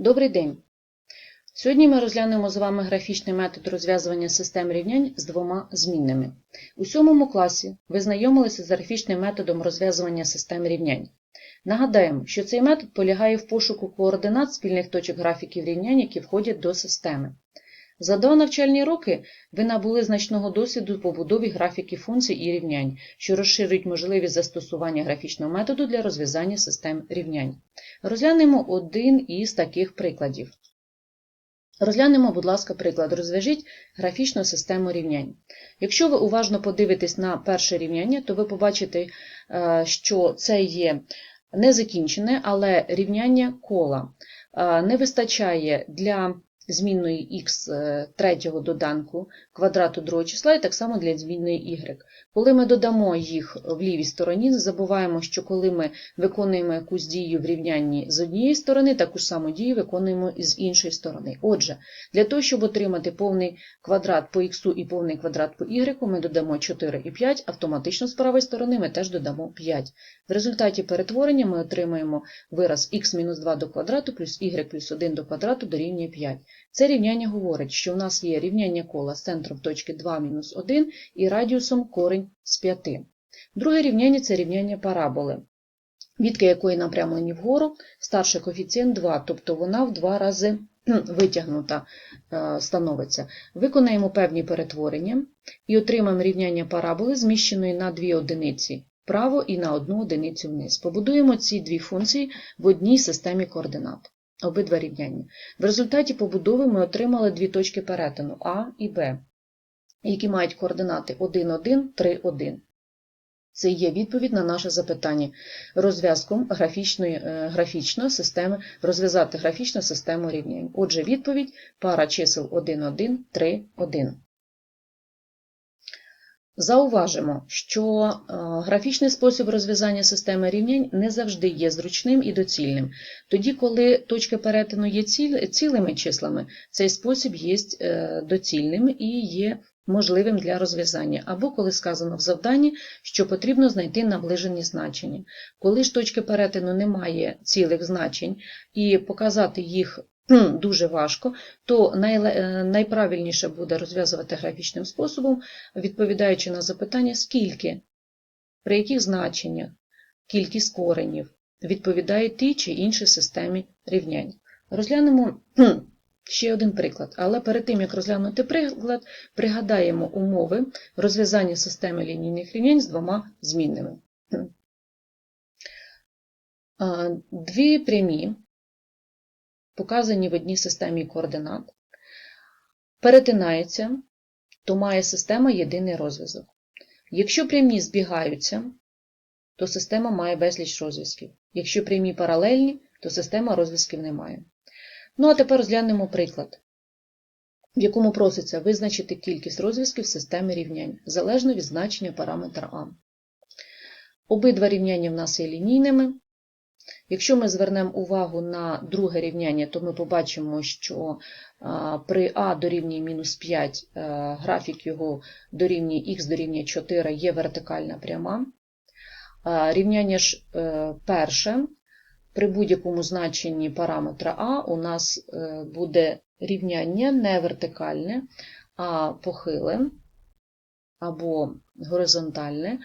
Добрий день! Сьогодні ми розглянемо з вами графічний метод розв'язування систем рівнянь з двома змінними. У сьомому класі ви знайомилися з графічним методом розв'язування систем рівнянь. Нагадаємо, що цей метод полягає в пошуку координат спільних точок графіків рівнянь, які входять до системи. За два навчальні роки ви набули значного досвіду в побудові графіків функцій і рівнянь, що розширюють можливість застосування графічного методу для розв'язання систем рівнянь. Розглянемо один із таких прикладів. Розглянемо, будь ласка, приклад. Розв'яжіть графічну систему рівнянь. Якщо ви уважно подивитесь на перше рівняння, то ви побачите, е, що це є незакінчене, але рівняння кола. Е, Не вистачає для змінної х е, третього доданку квадрату другого числа і так само для змінної y. Коли ми додамо їх в лівій стороні, забуваємо, що коли ми виконуємо якусь дію в рівнянні з однієї сторони, таку ж саму дію виконуємо з іншої сторони. Отже, для того, щоб отримати повний квадрат по х і повний квадрат по y, ми додамо 4 і 5, автоматично з правої сторони ми теж додамо 5. В результаті перетворення ми отримаємо вираз х-2 до квадрату плюс y плюс 1 до квадрату дорівнює 5. Це рівняння говорить, що в нас є рівняння кола з центром точки 2 мінус 1 і радіусом корень з 5. Друге рівняння це рівняння параболи, відки якої напрямлені вгору, старший коефіцієнт 2, тобто вона в два рази витягнута е, становиться. Виконаємо певні перетворення і отримаємо рівняння параболи, зміщеної на дві одиниці вправо і на одну одиницю вниз. Побудуємо ці дві функції в одній системі координат. Обидва рівняння. В результаті побудови ми отримали дві точки перетину А і Б, які мають координати 1, 1, 3, 1. Це є відповідь на наше запитання розв'язком графічної, е, графічної системи, розв'язати графічну систему рівнянь. Отже, відповідь пара чисел 1, 1, 3, 1. Зауважимо, що е, графічний спосіб розв'язання системи рівнянь не завжди є зручним і доцільним. Тоді, коли точки перетину є ціл- цілими числами, цей спосіб є е, доцільним і є можливим для розв'язання, або коли сказано в завданні, що потрібно знайти наближені значення. Коли ж точки перетину немає цілих значень і показати їх дуже важко, то е, найправильніше буде розв'язувати графічним способом, відповідаючи на запитання, скільки, при яких значеннях, кількість коренів відповідає тій чи іншій системі рівнянь. Розглянемо ще один приклад, але перед тим, як розглянути приклад, пригадаємо умови розв'язання системи лінійних рівнянь з двома змінними. Дві прямі, показані в одній системі координат, перетинаються, то має система єдиний розв'язок. Якщо прямі збігаються, то система має безліч розв'язків. Якщо прямі паралельні, то система розв'язків не має. Ну а тепер розглянемо приклад, в якому проситься визначити кількість розв'язків системи рівнянь, залежно від значення параметра А. Обидва рівняння в нас є лінійними. Якщо ми звернемо увагу на друге рівняння, то ми побачимо, що при А дорівнює мінус 5 е, графік його дорівнює х дорівнює 4 є вертикальна пряма. Рівняння ж е, перше, при будь-якому значенні параметра А у нас е, буде рівняння не вертикальне, а похиле або горизонтальне.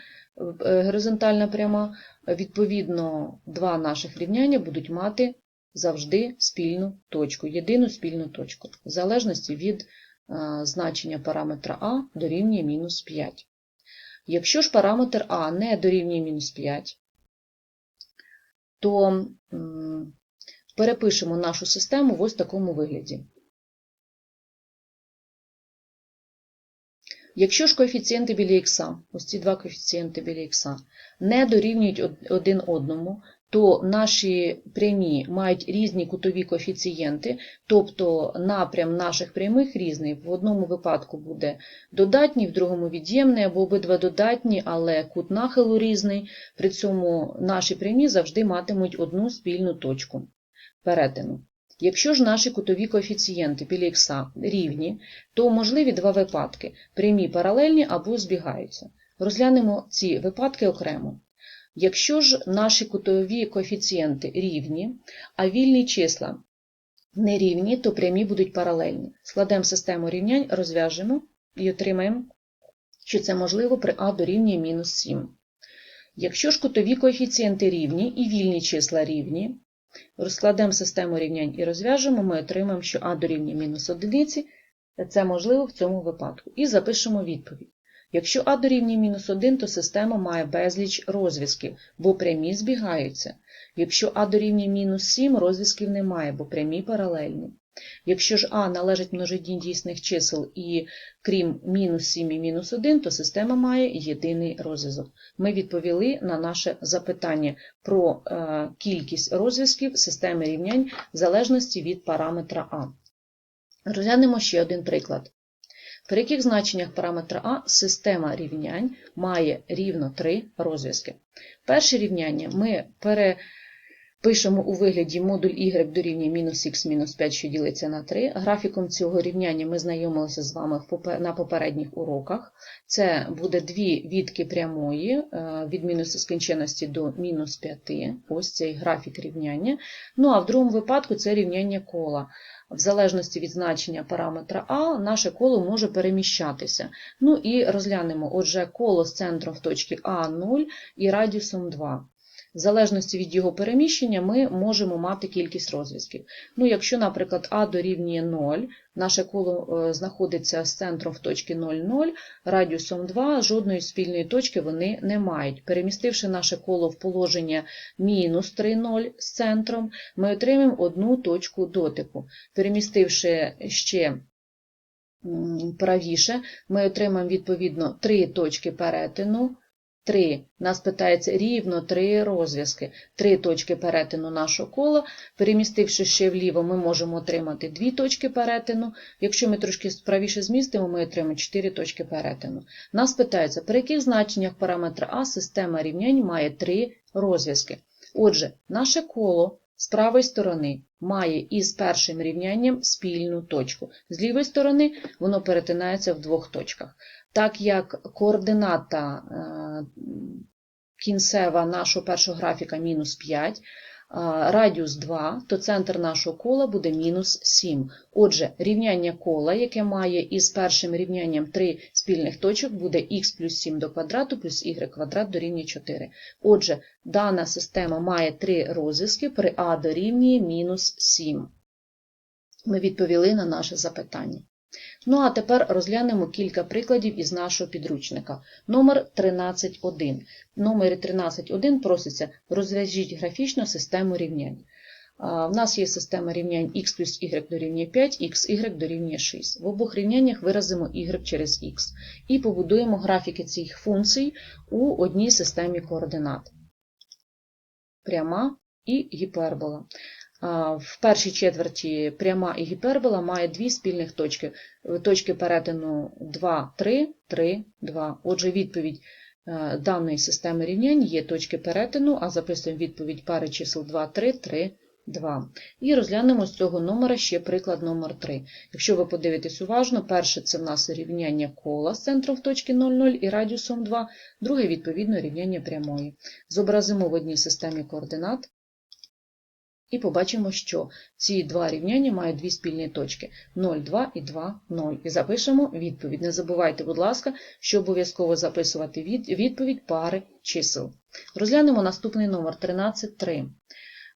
Е, Горизонтальна пряма, відповідно, два наших рівняння будуть мати завжди спільну точку, єдину спільну точку, в залежності від е, значення параметра А дорівнює мінус 5. Якщо ж параметр А не дорівнює мінус 5, то перепишемо нашу систему в ось такому вигляді. Якщо ж коефіцієнти біля х, ось ці два коефіцієнти біля х, не дорівнюють один одному, то наші прямі мають різні кутові коефіцієнти, тобто напрям наших прямих різний. В одному випадку буде додатній, в другому від'ємний, або обидва додатні, але кут нахилу різний. При цьому наші прямі завжди матимуть одну спільну точку перетину. Якщо ж наші кутові коефіцієнти біля х рівні, то можливі два випадки – прямі паралельні або збігаються. Розглянемо ці випадки окремо. Якщо ж наші кутові коефіцієнти рівні, а вільні числа нерівні, то прямі будуть паралельні. Складемо систему рівнянь, розв'яжемо і отримаємо, що це можливо при а дорівнює мінус 7. Якщо ж кутові коефіцієнти рівні і вільні числа рівні, розкладемо систему рівнянь і розв'яжемо, ми отримаємо, що а дорівнює мінус 1, це можливо в цьому випадку. І запишемо відповідь. Якщо а дорівнює мінус 1, то система має безліч розв'язків, бо прямі збігаються. Якщо а дорівнює мінус 7, розв'язків немає, бо прямі паралельні. Якщо ж а належить множині дійсних чисел і крім мінус 7 і мінус 1, то система має єдиний розв'язок. Ми відповіли на наше запитання про е, кількість розв'язків системи рівнянь в залежності від параметра а. Розглянемо ще один приклад. При яких значеннях параметра А система рівнянь має рівно три розв'язки. Перше рівняння ми перепишемо у вигляді модуль y дорівнює мінус х мінус 5, що ділиться на 3. Графіком цього рівняння ми знайомилися з вами на попередніх уроках. Це буде дві відки прямої е, від мінус скінченності до мінус 5. Ось цей графік рівняння. Ну а в другому випадку це рівняння кола. В залежності від значення параметра А, наше коло може переміщатися. Ну і розглянемо, отже, коло з центром в точці А 0 і радіусом 2. В залежності від його переміщення ми можемо мати кількість розв'язків. Ну, Якщо, наприклад, А дорівнює 0, наше коло е, знаходиться з центром в точці 0,0, радіусом 2, жодної спільної точки вони не мають. Перемістивши наше коло в положення мінус 3,0 з центром, ми отримаємо одну точку дотику. Перемістивши ще правіше, ми отримаємо відповідно три точки перетину. 3. Нас питається рівно 3 розв'язки, 3 точки перетину нашого кола. Перемістивши ще вліво, ми можемо отримати 2 точки перетину. Якщо ми трошки правіше змістимо, ми отримаємо 4 точки перетину. Нас питається, при яких значеннях параметра А система рівнянь має 3 розв'язки. Отже, наше коло з правої сторони має із першим рівнянням спільну точку. З лівої сторони воно перетинається в двох точках. Так як координата е, кінцева нашого першого графіка мінус 5, радіус 2, то центр нашого кола буде мінус 7. Отже, рівняння кола, яке має із першим рівнянням 3 спільних точок, буде х плюс 7 до квадрату плюс y квадрат дорівнює 4. Отже, дана система має 3 розв'язки при а дорівнює мінус 7. Ми відповіли на наше запитання. Ну а тепер розглянемо кілька прикладів із нашого підручника. Номер 13.1. Номері 13.1 проситься розв'яжіть графічно систему рівнянь. В нас є система рівнянь x плюс y дорівнює 5, xy дорівнює 6. В обох рівняннях виразимо y через x і побудуємо графіки цих функцій у одній системі координат. Пряма і гіпербола. В першій четверті пряма і гіпербола має дві спільних точки. Точки перетину 2, 3, 3, 2. Отже, відповідь е, даної системи рівнянь є точки перетину, а записуємо відповідь пари чисел 2, 3, 3, 2. І розглянемо з цього номера ще приклад номер 3. Якщо ви подивитесь уважно, перше це в нас рівняння кола з центром в точці 0,0 і радіусом 2, друге, відповідно, рівняння прямої. Зобразимо в одній системі координат. І побачимо, що ці два рівняння мають дві спільні точки 0, 2 і 2, 0. І запишемо відповідь. Не забувайте, будь ласка, що обов'язково записувати відповідь пари чисел. Розглянемо наступний номер 13.3.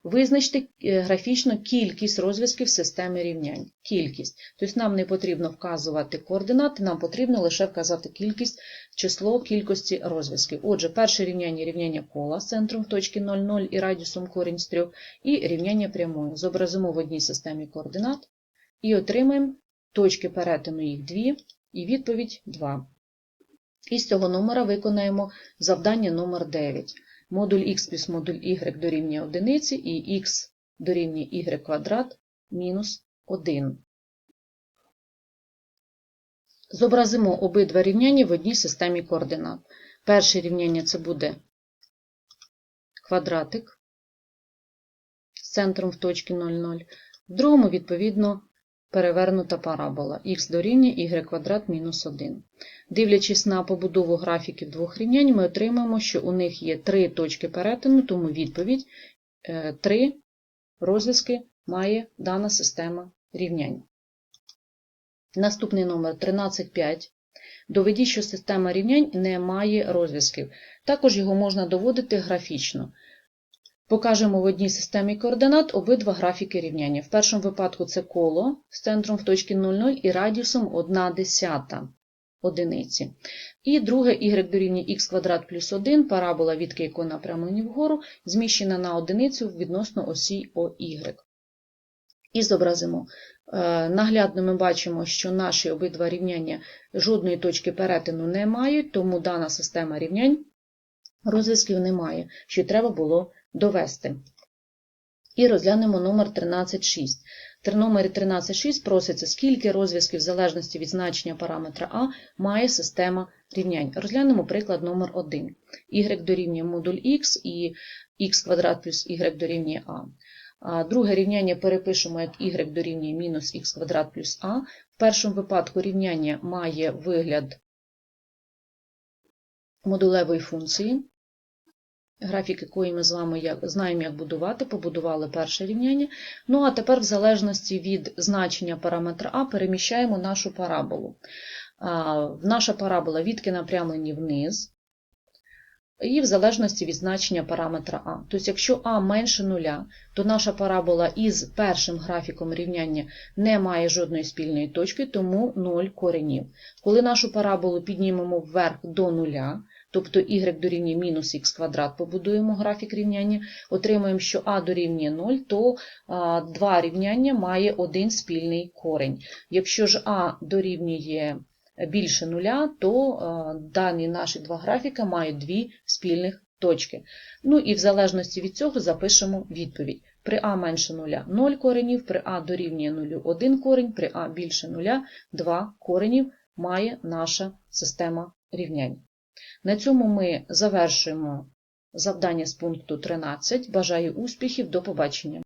Визначте е, графічно кількість розв'язків системи рівнянь. Кількість. Тобто нам не потрібно вказувати координати, нам потрібно лише вказати кількість, число кількості розв'язків. Отже, перше рівняння рівняння кола з центром в точці 0,0 і радіусом корінь з 3, і рівняння прямої. Зобразимо в одній системі координат і отримаємо точки перетину їх 2 і відповідь 2. І з цього номера виконаємо завдання номер 9 модуль х плюс модуль y дорівнює 1 і х дорівнює y квадрат мінус 1. Зобразимо обидва рівняння в одній системі координат. Перше рівняння це буде квадратик з центром в точці 0,0. В другому, відповідно, перевернута парабола х дорівнює y квадрат мінус 1. Дивлячись на побудову графіків двох рівнянь, ми отримаємо, що у них є три точки перетину, тому відповідь 3 е, розв'язки має дана система рівнянь. Наступний номер 13.5. Доведіть, що система рівнянь не має розв'язків. Також його можна доводити графічно. Покажемо в одній системі координат обидва графіки рівняння. В першому випадку це коло з центром в точці 0,0 і радіусом 1 десята одиниці. І друге y дорівнює x квадрат плюс 1, парабола від яку напрямлені вгору, зміщена на одиницю відносно осі OY. І зобразимо. Е, Наглядно ми бачимо, що наші обидва рівняння жодної точки перетину не мають, тому дана система рівнянь розв'язків немає, що треба було довести. І розглянемо номер 13.6. При номері 13.6 проситься, скільки розв'язків в залежності від значення параметра А має система рівнянь. Розглянемо приклад номер 1. y дорівнює модуль x і x квадрат плюс y дорівнює А. Друге рівняння перепишемо як y дорівнює мінус х квадрат плюс а. В першому випадку рівняння має вигляд модулевої функції, графік якої ми з вами як, знаємо, як будувати, побудували перше рівняння. Ну а тепер, в залежності від значення параметра а, переміщаємо нашу параболу. А, Наша парабола відки напрямлені вниз, і в залежності від значення параметра А. Тобто, якщо А менше нуля, то наша парабола із першим графіком рівняння не має жодної спільної точки, тому 0 коренів. Коли нашу параболу піднімемо вверх до нуля, тобто y дорівнює мінус х квадрат, побудуємо графік рівняння, отримаємо, що А дорівнює 0, то два рівняння має один спільний корень. Якщо ж А дорівнює більше нуля, то дані наші два графіка мають дві спільних точки. Ну і в залежності від цього запишемо відповідь. При А менше нуля 0 коренів, при А дорівнює 0 1 корень, при А більше нуля 2 коренів має наша система рівнянь. На цьому ми завершуємо завдання з пункту 13. Бажаю успіхів, до побачення!